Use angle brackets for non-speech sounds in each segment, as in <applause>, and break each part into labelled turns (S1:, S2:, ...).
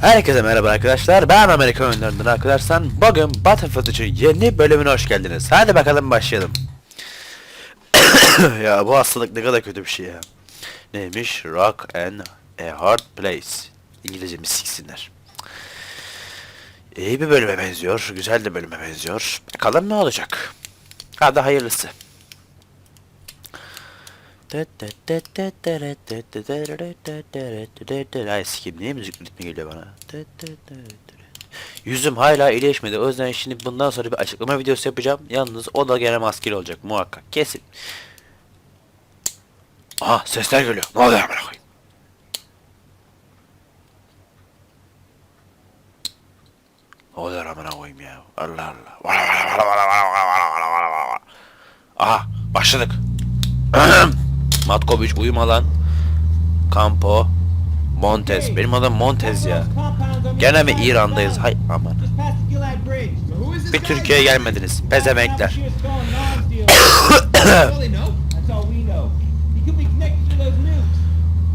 S1: Herkese merhaba arkadaşlar. Ben Amerika oyunlarından arkadaşlar. Bugün Battlefield için yeni bölümüne hoş geldiniz. Hadi bakalım başlayalım. <coughs> ya bu hastalık ne kadar kötü bir şey ya. Neymiş? Rock and a Hard Place. İngilizcemi siksinler. İyi bir bölüme benziyor. Güzel de bölüme benziyor. Bakalım ne olacak. Hadi hayırlısı. Ay sikim niye müzik ritmi geliyor bana? Yüzüm hala iyileşmedi. O yüzden şimdi bundan sonra bir açıklama videosu yapacağım. Yalnız o da gene maskeli olacak muhakkak. Kesin. Aha sesler geliyor. Ne oluyor amına koyayım? Ne oluyor amına koyayım ya? Allah Allah. Başladık. <clears throat> Matkoviç uyuma lan. Campo. Montez. Benim adım Montez ya. Gene mi İran'dayız? Hay aman. Bir Türkiye'ye gelmediniz. Pezemekler. <coughs> <coughs>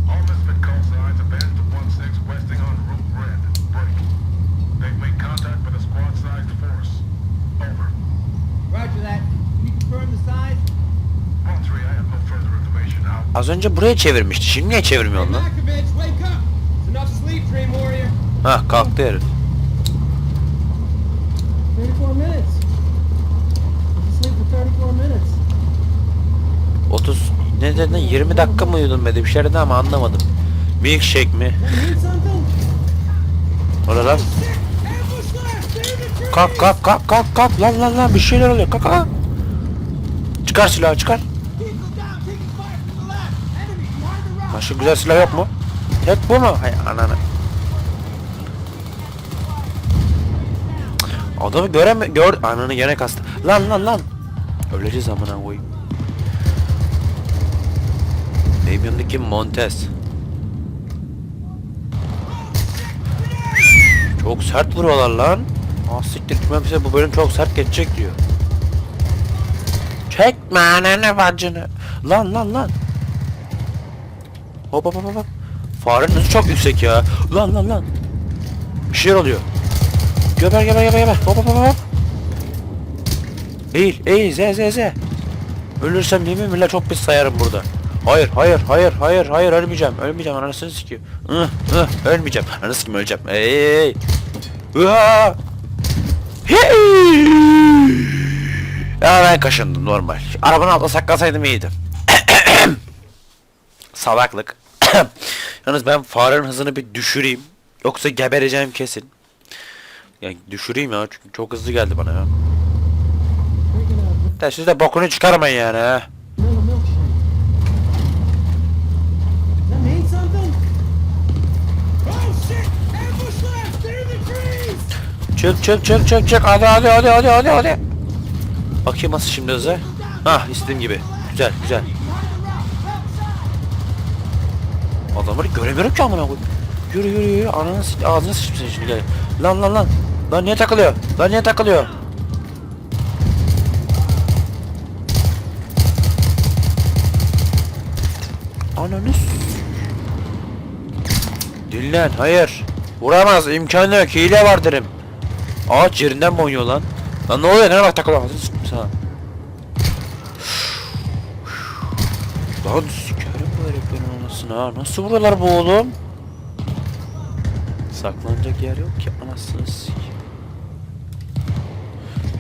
S2: All misfit call signs abandoned to 1-6 westing on Route Red. Break. They've made contact with a squad-sized force. Over.
S3: Roger that. Can you confirm the size?
S2: 1-3, I have no further information. Out.
S1: Az önce buraya çevirmişti. Şimdi niye çevirmiyorsun lan? Hah kalktı herif.
S3: 34 minutes. Sleep for 34 minutes.
S1: 30 ne dedin? 20 dakika mı uyudun be? Bir şey ama anlamadım. Milkshake mi?
S3: Need something?
S1: O ne lan? Kalk kalk kalk kalk kalk lan lan lan bir şeyler oluyor kalk kalk. Çıkar silahı çıkar.
S3: Vehicle down, taking fire from the left. Enemy
S1: Başka güzel silah yok mu? Tek bu mu? Hay ananı. Adamı göreme gör ananı gene kastı. Lan lan lan. Öleceğiz amına koyayım. Benim yanındaki Montez. Çok sert vuruyorlar lan. Ah siktir ben bize bu bölüm çok sert geçecek diyor. Çekme ananı bacını. Lan lan lan. Hop hop hop hop. Farenin hızı çok yüksek ya. Lan lan lan. Bir şeyler oluyor. Geber geber geber geber. Hop hop hop hop. Eğil eğil z z z. Ölürsem yemin billah çok pis sayarım burada. Hayır hayır hayır hayır hayır ölmeyeceğim. Ölmeyeceğim anasını sikiyor. Ih ih ölmeyeceğim. Anasını sikim öleceğim. Ey. Uha. Hey. Ya ben kaşındım normal. Arabanın altına saklasaydım iyiydi. Salaklık. <coughs> Yalnız ben farenin hızını bir düşüreyim. Yoksa gebereceğim kesin. Yani düşüreyim ya çünkü çok hızlı geldi bana ya. De siz de bokunu çıkarmayın yani ha. Çık çık çık çık çık hadi hadi hadi hadi hadi hadi. Bakayım nasıl şimdi hızı. Hah istediğim gibi. Güzel güzel. Adamları göremiyorum ki amına koyayım. Yürü yürü yürü ananı s- ağzına sıçtım seni şimdi. Lan lan lan. Lan niye takılıyor? Lan niye takılıyor? Ananı s- Dinlen hayır. Vuramaz imkanı yok hile var derim. Ağaç yerinden mi oynuyor lan? Lan ne oluyor nereye bak takılıyor ağzını sıktım sana. Lan Ana nasıl buralar bu oğlum? Saklanacak yer yok ki anasını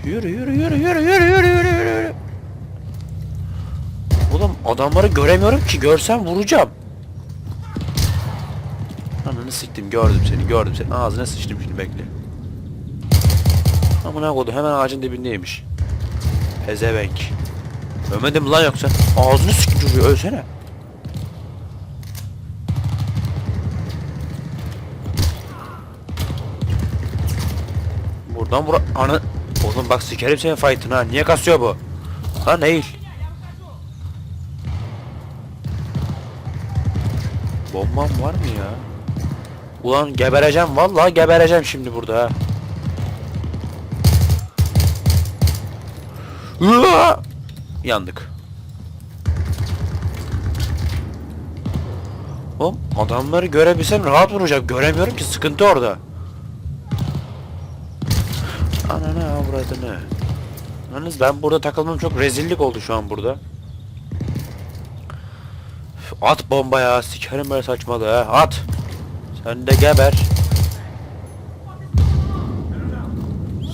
S1: Yürü yürü yürü yürü yürü yürü yürü yürü. yürü. Oğlum adamları göremiyorum ki görsem vuracağım. Ananı siktim gördüm seni gördüm seni ağzına sıçtım şimdi bekle. Amına koydum hemen ağacın dibindeymiş. Pezevenk. Ölmedim lan yoksa ağzını siktim çocuğu ölsene. Buradan bura... Ana... Oğlum bak sikerim senin fight'ını ha. Niye kasıyor bu? Lan eğil. Bombam var mı ya? Ulan gebereceğim vallahi gebereceğim şimdi burada ha. Hıa! Yandık. Oğlum adamları görebilsem rahat vuracağım. Göremiyorum ki sıkıntı orada. Ananı avradını. Yalnız ben burada takılmam çok rezillik oldu şu an burada. At bomba ya. Sikerim böyle saçmalığı ha. At. Sen de geber.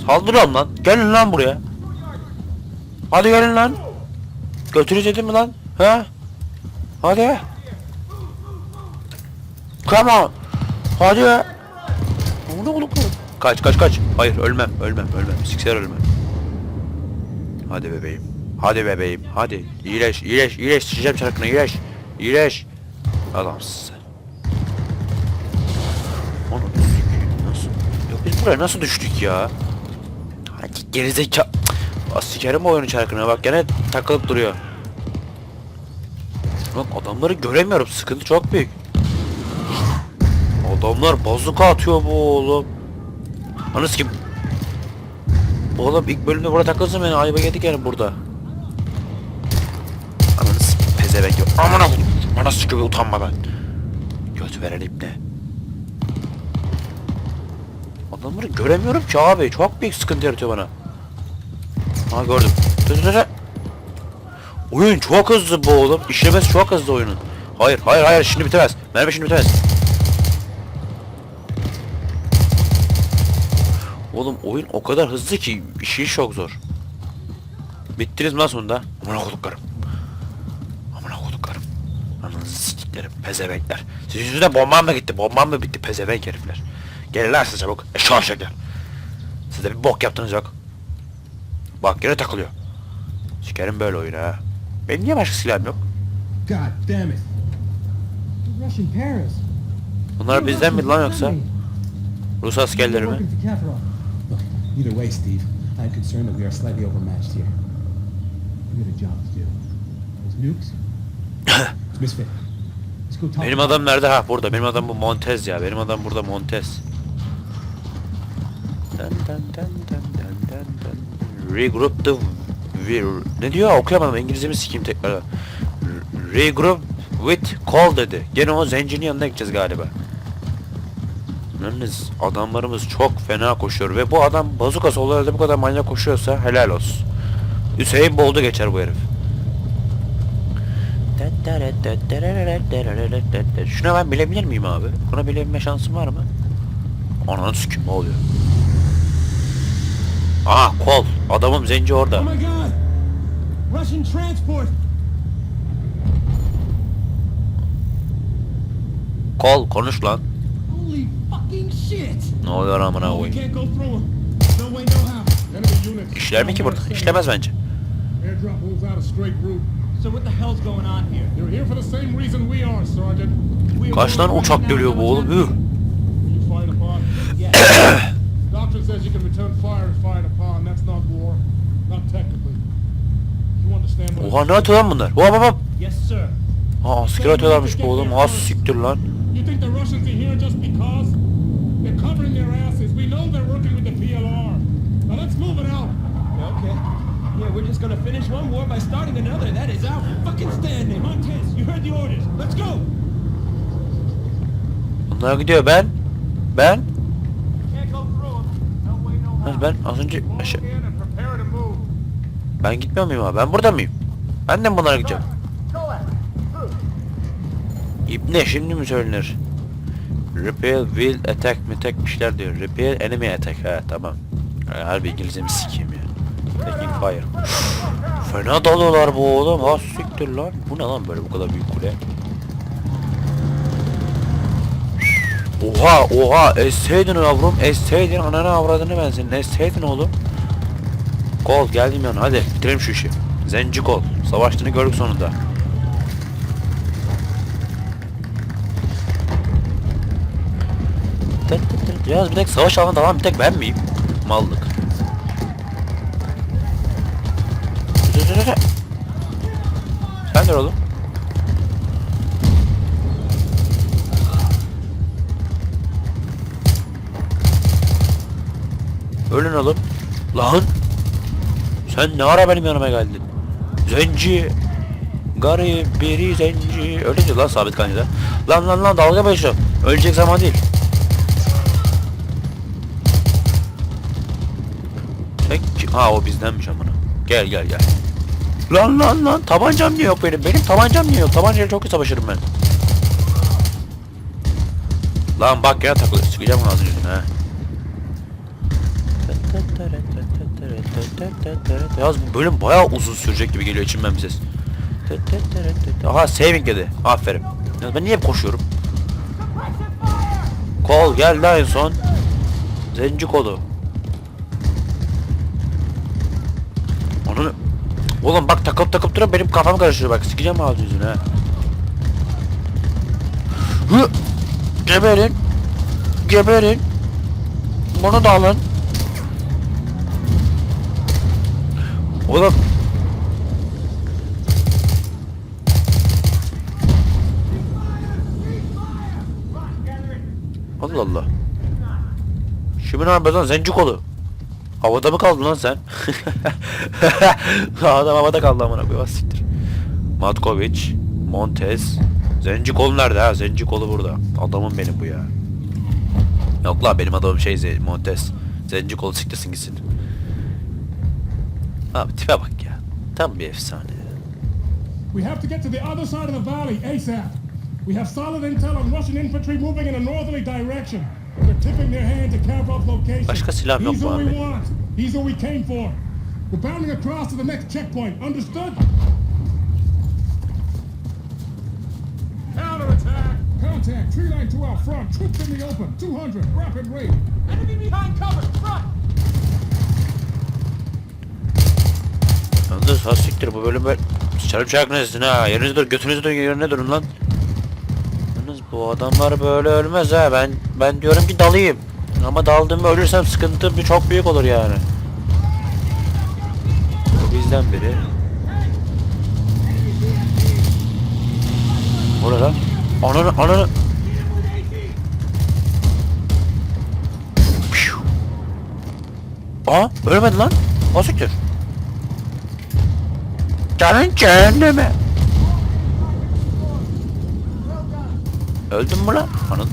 S1: Saldırıyorum lan. Gelin lan buraya. Hadi gelin lan. Götürüz dedim mi lan? Ha? Hadi. Come on. Hadi. Kaç kaç kaç. Hayır ölmem ölmem ölmem. Sikser ölmem. Hadi bebeğim. Hadi bebeğim. Hadi. İyileş iyileş iyileş. Sıçacağım çarkına iyileş. İyileş. Adamsın. Onu nasıl? Yok biz buraya nasıl düştük ya? Hadi gerizekalı. Sikerim oyunu çarkına bak gene takılıp duruyor. Lan adamları göremiyorum sıkıntı çok büyük. Adamlar bazuka atıyor bu oğlum. Anız kim? Oğlum ilk bölümde burada takılsın beni ayıba yedik yani burada. Ananız pezevenk yok. Aman akım. Bana sıkıyor utanmadan. Göt veren ipne. Adamları göremiyorum ki abi. Çok büyük sıkıntı yaratıyor bana. Ha gördüm. Dur. Oyun çok hızlı bu oğlum. İşlemesi çok hızlı oyunun. Hayır hayır hayır şimdi bitemez. Merve şimdi bitemez. Oyun o kadar hızlı ki işi çok zor. Bittiniz mi lan sonunda? Amına koduklarım. Amına koduklarım. Ananızı siktiklerim. Pezevenkler. Sizin yüzünden bombam mı gitti? Bombam mı bitti? Pezevenk herifler. Gelin lan siz çabuk. Eşşoğlu şekler. Siz de bir bok yaptınız yok. Bak yine takılıyor. Sikerim böyle oyunu ha. Benim niye başka silahım yok?
S3: God damn it.
S1: Bunlar bizden mi lan yoksa? Rus askerleri mi?
S3: Working for Kafarov. Look, either way, Steve, I'm concerned that we are slightly overmatched here. We got a job to do. Those nukes? it's <coughs> Misfit. Let's go talk
S1: Benim adam nerede? Ha burada. Benim adam bu Montez ya. Benim adam burada Montez. Dun dun dun dun dun dun dun. Regroup the Ne diyor? Okuyamadım. İngilizcemi sikeyim tekrar. Regroup with call dedi. Gene o zencinin yanına gideceğiz galiba. Yalnız adamlarımız çok fena koşuyor ve bu adam bazukası olduğu halde bu kadar manyak koşuyorsa helal olsun. Hüseyin Bolt'u geçer bu herif. Şuna ben bilebilir miyim abi? Buna bilebilme şansım var mı? Ananı sikim ne oluyor? Aa kol. Adamım zenci orada.
S3: Oh!
S1: Kol konuş lan. Ne oluyor amına koyayım? İşler mi ki burada? İşlemez bence. Kaç tane uçak geliyor bu oğlum? Üh. <coughs>
S2: Doctrine says you can return fire if fired upon. That's not war. Not technically. You understand what
S1: Oha ne atıyor lan bunlar? Hop hop hop.
S3: yes, sir.
S1: Ha asker atıyorlarmış bu oğlum. Ha siktir lan.
S2: Working with the PLR. Now let's move it out.
S3: Okay. Yeah, we're just gonna finish one war by starting another. That is our fucking standing. Montez, you heard the orders. Let's go.
S1: Bunlar gidiyor ben. Ben. Ha, Ben az önce aşağı... Ben gitmiyor muyum abi? Ben burada mıyım? Ben de bunlara gideceğim? İbne şimdi mi söylenir? Repair will attack mi tek bir şeyler diyor. Repair enemy attack ha tamam. Yani harbi İngilizcemi sikeyim ya. Taking fire. Fena dalıyorlar bu oğlum. Ha siktir lan. Bu ne lan böyle bu kadar büyük kule? Oha oha esseydin yavrum esseydin ananı avradını ben senin esseydin oğlum. Kol geldim yan hadi bitirelim şu işi. Zenci kol. Savaştığını gördük sonunda. Tık tık tık. Biraz bir tek savaş alanında falan bir tek ben miyim? Mallık. Sen de oğlum. Ölün oğlum. Lan. Sen ne ara benim yanıma geldin? Zenci. Garip biri zenci. Öyle lan sabit kanca. Lan lan lan dalga başı. Ölecek zaman değil. Ha o bizdenmiş amına. Gel gel gel. Lan lan lan tabancam niye yok benim? Benim tabancam niye yok? Tabancayla çok iyi savaşırım ben. Lan bak ya takılıyor. Sıkacağım ağzını yüzüne ha. Yalnız bu bölüm bayağı uzun sürecek gibi geliyor içimden bir ses. Aha saving dedi. Aferin. Ya ben niye koşuyorum? Kol geldi en son. Zenci kolu. Oğlum bak takıp takıp duran benim kafam karıştırıyor bak sikeceğim ağzı yüzüne. Hı! Geberin. Geberin. Bunu da alın. Oğlum. Allah Allah. Şimdi ne yapıyorsun lan zenci kolu? Havada mı kaldın lan sen? <laughs> Adam havada kaldı amına koyayım siktir. Matkovic, Montez, Zenci kolu nerede ha? Zenci kolu burada. Adamım benim bu ya. Yok la benim adamım şey Montez. Zenci kolu siktirsin gitsin. Abi tipe bak ya. Tam bir efsane.
S4: We have to get to the other side of the valley ASAP. We have solid intel on Russian infantry moving in a northerly direction.
S1: Başka silah yok bu abi.
S4: We're bounding across to the next checkpoint. Understood? Counterattack! Contact! Tree line to our front. Troops in the open. 200. Rapid rate. Enemy behind cover. Front!
S1: Yalnız ha siktir bu bölüm böyle... Sıçarım çayak nesin ha? Yerinize dur götünüzü dön yerine durun lan. Bu adamlar böyle ölmez ha. Ben ben diyorum ki dalayım. Ama daldığımda ölürsem sıkıntı bir çok büyük olur yani. Bu bizden biri. Lan? Ananı ananı. Aa ölmedi lan. O siktir. Canın cehenneme. Öldün mü lan? Anın.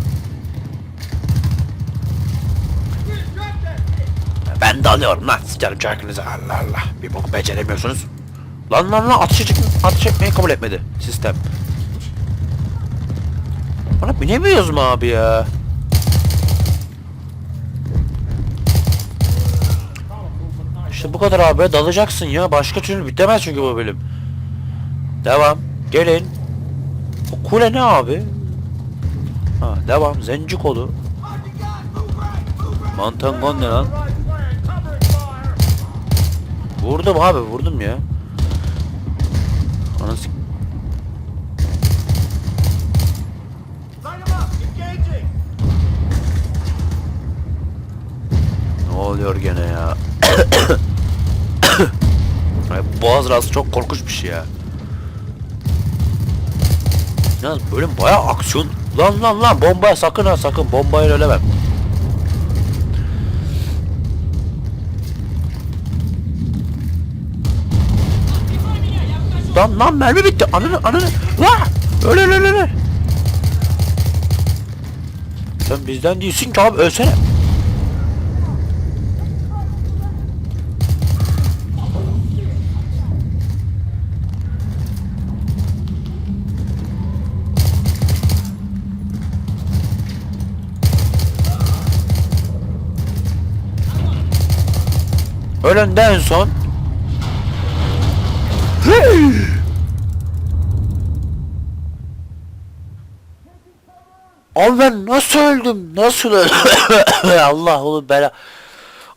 S1: Ben dalıyorum lan sikerim çarkınızı Allah Allah. Bir bok beceremiyorsunuz. Lan lan lan atış, atış etmeyi kabul etmedi sistem. Bana binemiyoruz mu abi ya? İşte bu kadar abi dalacaksın ya. Başka türlü bitemez çünkü bu bölüm. Devam. Gelin. O kule ne abi? Devam. Zenci kolu. Mantangon ne lan? Vurdum abi vurdum ya. Anası... Ne oluyor gene ya? <coughs> Boğaz rahatsız çok korkunç bir şey ya. Yalnız bölüm bayağı aksiyon. Lan lan lan bombaya sakın ha sakın bombayla ölemem. Lan lan mermi bitti. Ananı ananı. La! Öyle öyle öyle, öyle. Sen bizden değilsin ki abi ölsene. Ölen de en son. Abi ben nasıl öldüm? Nasıl öldüm? <coughs> Allah onu bela.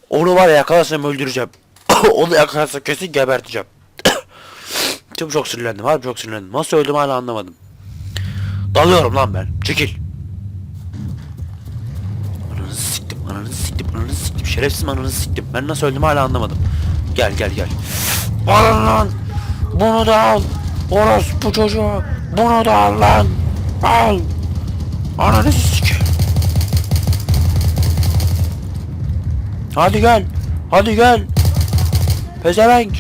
S1: Onu var ya yakalarsam öldüreceğim. <coughs> onu yakalarsam kesin geberteceğim. <coughs> çok çok sinirlendim. Harbi çok sinirlendim. Nasıl öldüm hala anlamadım. Dalıyorum lan ben. Çekil. Ananı siktim, ananı siktim, ananı siktim. Şerefsiz ananı siktim. Ben nasıl öldüm hala anlamadım. Gel gel gel. Alın lan. Bunu da al. Orospu çocuğu. Bunu da al lan. Al. Ananı sikeyim. Hadi gel. Hadi gel. Pezevenk.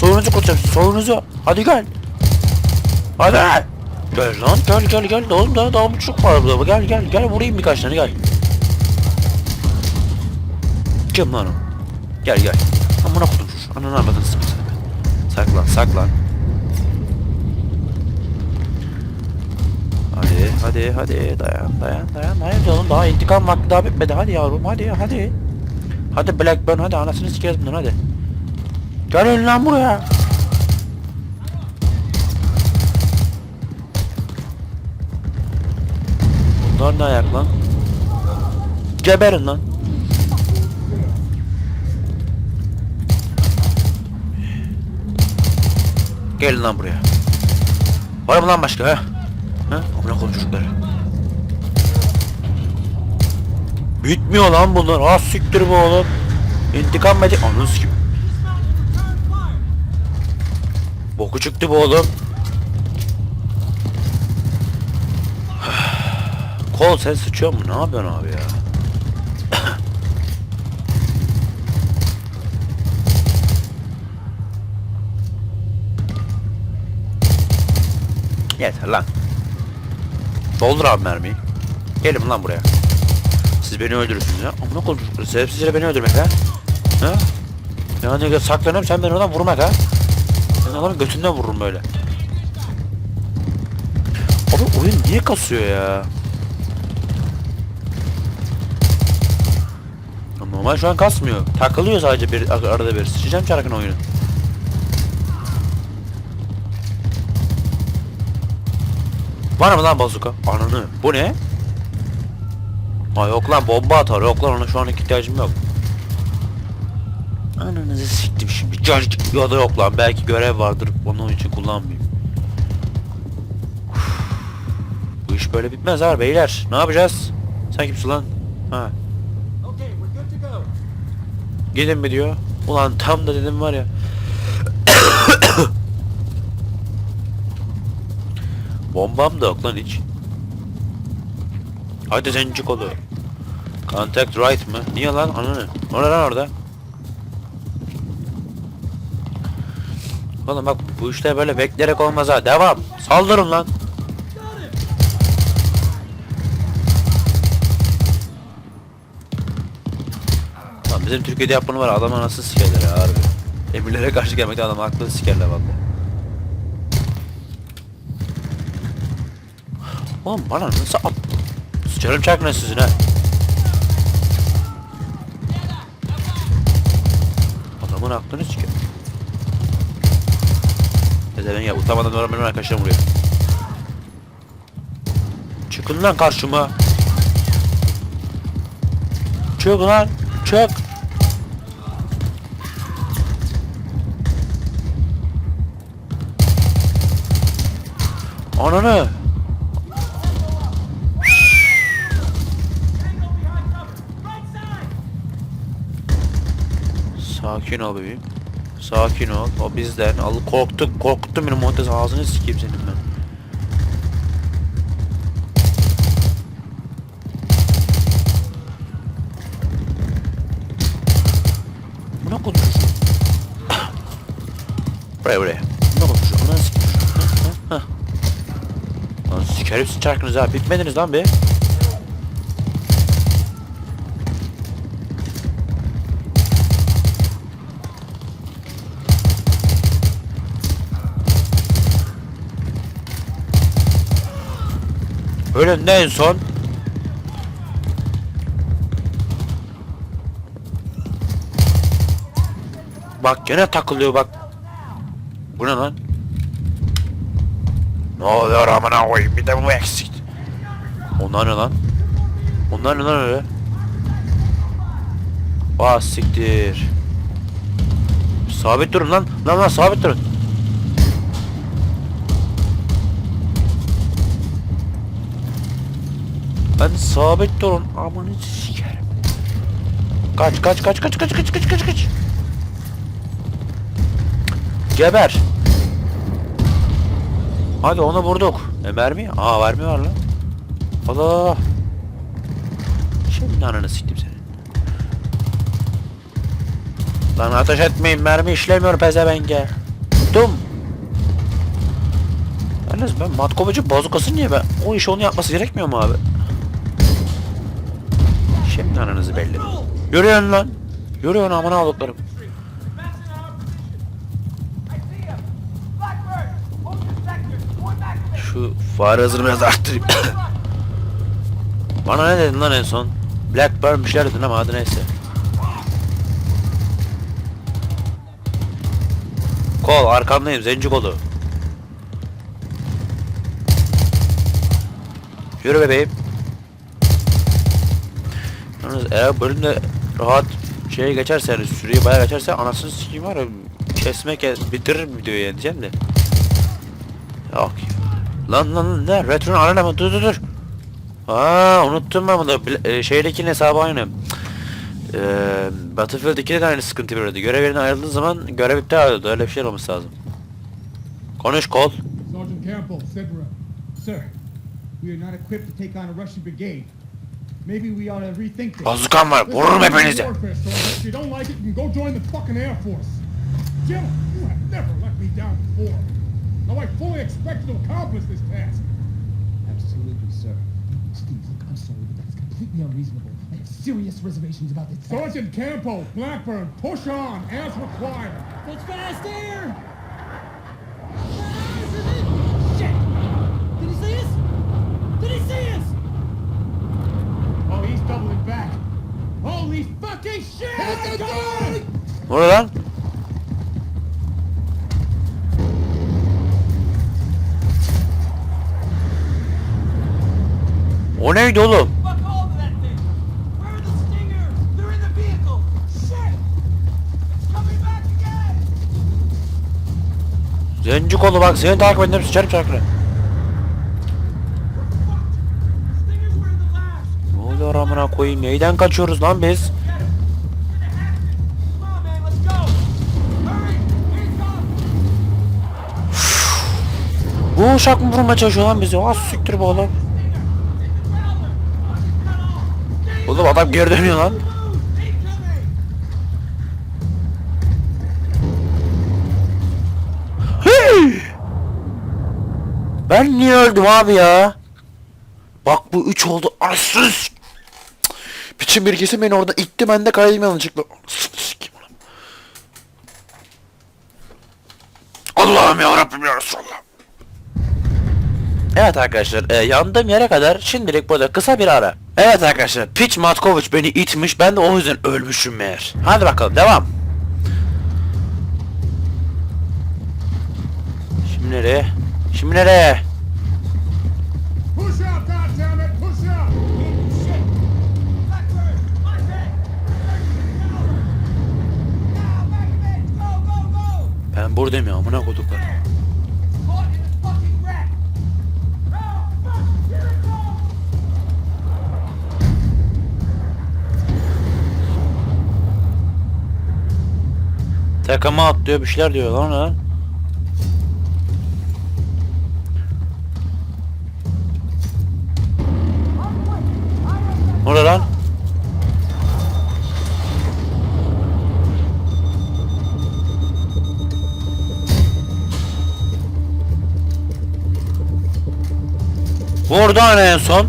S1: Soyunuzu kurtarın. Soyunuzu. Hadi gel. Hadi. Gel lan gel gel gel. Oğlum daha daha çok var burada. Gel gel gel vurayım birkaç tane gel. Kim lan? Gel gel. Amına kodum şu. Ananı avradını sıkı Saklan saklan. Hadi hadi hadi dayan dayan dayan dayan canım daha intikam vakti daha bitmedi hadi yavrum hadi hadi. Hadi Blackburn hadi anasını sikeriz bundan hadi. Gelin lan buraya. Bunlar ne ayak lan? Geberin lan. Gelin lan buraya. Var mı lan başka ha? Ha? Amına koyayım çocukları. Bitmiyor lan bunlar. Az siktir bu oğlum. İntikam medik. Ananı sikim. Boku çıktı bu oğlum. <sighs> Kol sen sıçıyor mu? Ne yapıyorsun abi ya? Yeter lan. Doldur abi mermiyi. Gelin lan buraya. Siz beni öldürürsünüz ya. Amına çocukları. Sebepsiz yere beni öldürmek ha. Ha? Yani saklanıyorum sen beni oradan vurmak ha. Ben adamın götünden vururum böyle. Abi oyun niye kasıyor ya? Normal şu an kasmıyor. Takılıyor sadece bir ar- arada bir. Sıçacağım çarkın oyunu. Var mı lan bazuka? Ananı. Bu ne? Ha yok lan bomba atar. Yok lan ona şu an ihtiyacım yok. Ananızı siktim şimdi. Cacık ya da yok lan. Belki görev vardır. Onun için kullanmayayım. Uf. Bu iş böyle bitmez ha beyler. Ne yapacağız? Sen kimsin lan? Ha. Gidin mi diyor. Ulan tam da dedim var ya. Bombam da yok lan hiç. Hadi zenci kolu. Contact right mı? Niye lan? Ananı. O ne lan orada? Oğlum bak bu işte böyle bekleyerek olmaz ha. Devam. Saldırın lan. Lan bizim Türkiye'de yapmanı var. Adam anasını sikerler ya harbi. Emirlere karşı gelmekte adam aklını sikerler vallahi. Oğlum bana nasıl at... Sıçarım çarkına sizin ha. Adamın aklını siker. Pezeven ya utanmadan sonra benim arkadaşlarım vuruyor. Çıkın lan karşıma. Çık lan. Çık. Ananı. Sakin ol bebeğim. Sakin ol. O bizden. Al korktuk. Korkuttun beni Montes ağzını sikeyim senin ben. Buna konuşuyorsun. buraya buraya. Buna konuşuyorsun. Buna sikeyim. Lan sikerim sizin çarkınızı ha. Bitmediniz lan be. Önünde en son. Bak gene takılıyor bak. Bu ne lan? Ne oluyor amına koyayım bir de bu eksik. Onlar ne lan? Onlar ne lan öyle? Aa siktir. Sabit durun lan. Lan lan sabit durun. Ben sabit durun. Amanı sikerim. Kaç kaç kaç kaç kaç kaç kaç kaç kaç. Geber. Hadi onu vurduk. E mermi? Aa mermi var lan. Allah. Şimdi ananı siktim seni. Lan ateş etmeyin mermi işlemiyor pezevenge. Dum. Yalnız ben Matkovacı bazukası niye ben? O işi onu yapması gerekmiyor mu abi? Şimdi ananızı belli. Yürüyün lan. Yürüyün amına aldıklarım.
S5: Advancing on our position. I see him. Blackbird, hold your sector. Going back a bit.
S1: Şu fare hızını biraz arttırayım. Bana ne dedin lan en son? Blackburn bir şeyler dedin ama adı neyse. Kol arkandayım zenci kolu. Yürü bebeğim. Yalnız eğer bölümde rahat şeye geçerse yani süreyi bayağı geçerse anasını sikeyim var ya kesmek bitiririm videoyu diyeceğim de. Yok. Lan lan lan ne? Retro'nun arena mı? Dur dur dur. Aa unuttum ben bunu. E, şeydekinin hesabı aynı. Ee, Battlefield 2'de de aynı sıkıntı veriyordu. Görev yerinden ayrıldığı zaman görev iptal oluyordu. Öyle bir şey olması lazım. Konuş kol.
S4: Sergeant Campbell, Sidra.
S6: Sir, we are not equipped to take on a Russian brigade. Maybe we ought to rethink this.
S1: Bazukam var. Vururum hepinizi.
S4: Warfare, Sergeant. If you don't like it, you can go join the fucking Air Force. Jim, you have never let me down before. Now I fully expect you to accomplish this task.
S6: Absolutely, sir.
S3: Steve, look, I'm sorry, but that's completely unreasonable. I have serious reservations about this. task.
S4: Sergeant Campo, Blackburn, push on as required.
S5: It's fast air.
S6: Doubling back. Holy fucking shit!
S4: Hit the gun!
S1: Ne oluyor lan? O neydi oğlum?
S5: Fuck all of that thing. Where are the stingers? They're in the vehicle. Shit. It's coming back again.
S1: Zenci kolu bak seni takip ederim sıçarım çarkını. Amına koyayım? Neyden kaçıyoruz lan biz? Bu uşak mı vurmaya çalışıyor lan bizi? Az siktir bu oğlum. Oğlum adam geri dönüyor lan. Hey! Ben niye öldüm abi ya? Bak bu 3 oldu. Anasız. Biçim bilgisi beni orada itti ben de kaydım yanlışlıkla. Sikeyim ulan. Allah'ım ya Rabbim ya Resulallah. Evet arkadaşlar e, yandığım yere kadar şimdilik burada kısa bir ara. Evet arkadaşlar Piç Matkovic beni itmiş ben de o yüzden ölmüşüm meğer. Hadi bakalım devam. Şimdi nereye? Şimdi nereye? Ben buradayım ya amına koduklar.
S5: Caught in a fucking wreck. Fuck. Here it comes.
S1: Takıma atlıyor bir şeyler diyor lan lan. Ne lan? Hani en son.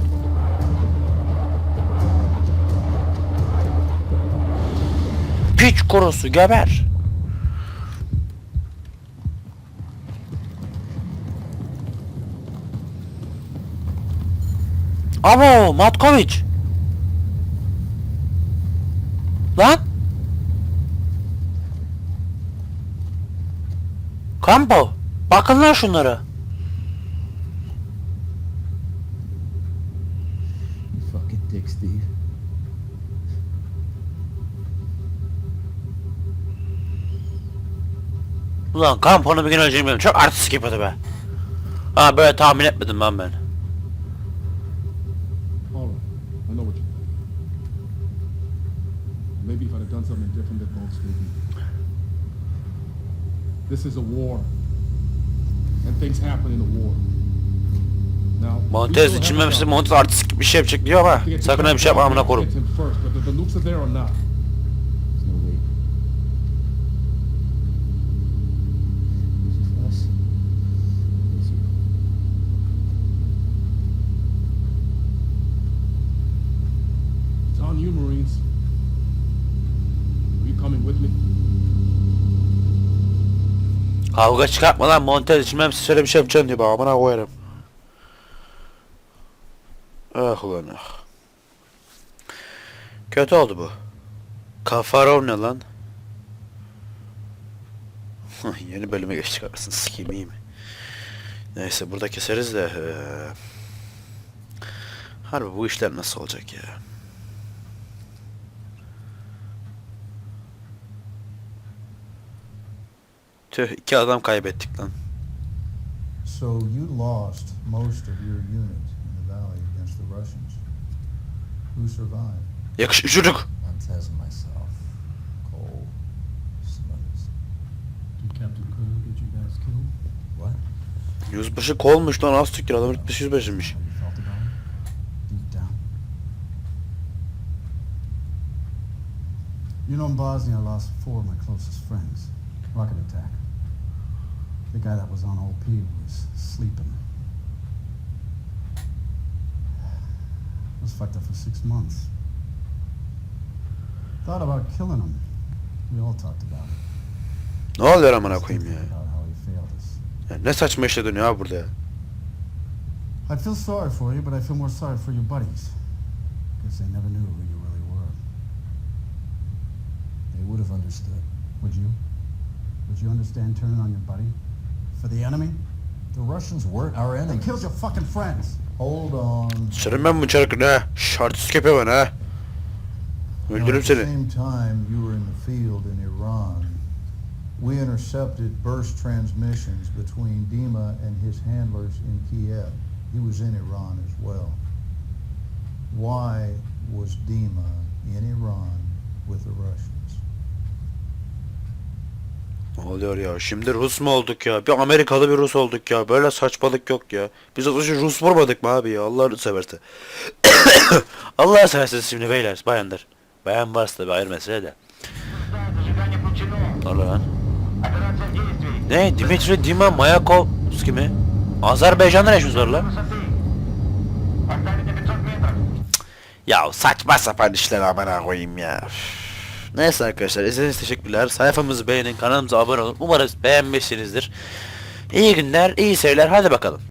S1: Piç kurusu geber. Abo Matkoviç. Lan. Kampo. Bakın lan şunlara.
S3: Dick, Steve.
S1: Ulan Kampo'nu bir gün öldürmedim. Çok artistik yapıyordu be. Ha böyle tahmin etmedim ben ben.
S4: Maybe if I'd have done something different, that won't stay This is a war, and things happen in a war. Now,
S1: Montez için
S4: job.
S1: Montez artistik bir şey yapacak diyor ama sakın öyle bir şey yapma amına korum. Kavga çıkartma lan montaj için ben size şöyle bir şey yapacağım diyor. Amına koyarım. Ah ulan ah. Kötü oldu bu. Kafarov ne lan? Yeni bölüme geçtik arasını sikeyim iyi mi? Neyse burada keseriz de eee, Harbi bu işler nasıl olacak ya? Tüh iki adam kaybettik lan.
S7: So you lost most of your unit in the valley against the Russians. Who survived?
S1: Yakışıklı çocuk.
S8: Montez and myself. Cole. Some others.
S3: Did Captain Cole get you guys killed?
S8: What?
S1: Yüzbaşı kolmuş lan az tükür adam rütbesi yüzbaşıymış.
S3: You
S9: know, in Bosnia, I lost four of my closest friends. Rocket attack. The guy that was on OP was sleeping. Was fucked up for six months. Thought about killing him. We all talked about it.
S1: Ne oluyor amına
S9: Just
S1: koyayım ya?
S9: thinking about how he failed us.
S1: ya? Ne saçma işle dönüyor abi burada ya?
S9: I feel sorry for you, but I feel more sorry for your buddies. Because they never knew who you really were.
S8: They would have understood.
S9: Would you? Would you understand turning on your buddy? For the enemy?
S8: The Russians weren't our
S9: enemy.
S8: They
S9: killed your fucking friends.
S7: Hold on.
S1: Senin ben bu çarkını ha. Şartsız bana ha. Öldürürüm
S7: at the
S1: seni.
S7: same time you were in the field in Iran, we intercepted burst transmissions between Dima and his handlers in Kiev. He was in Iran as well. Why was Dima in Iran with the Russians?
S1: Ne oluyor ya? Şimdi Rus mu olduk ya? Bir Amerikalı bir Rus olduk ya. Böyle saçmalık yok ya. Biz az önce Rus vurmadık mı abi ya? Allah'ını severse. <coughs> Allah seversiniz şimdi beyler, bayanlar. Bayan varsa tabi ayrı mesele de. Lan? Ne? Dimitri Dima Mayakovski mi? Azerbaycan'da ne işiniz var lan? Ya saçma sapan işler amına koyayım ya. Neyse arkadaşlar izlediğiniz teşekkürler. Sayfamızı beğenin, kanalımıza abone olun. Umarız beğenmişsinizdir. İyi günler, iyi seyirler. Hadi bakalım.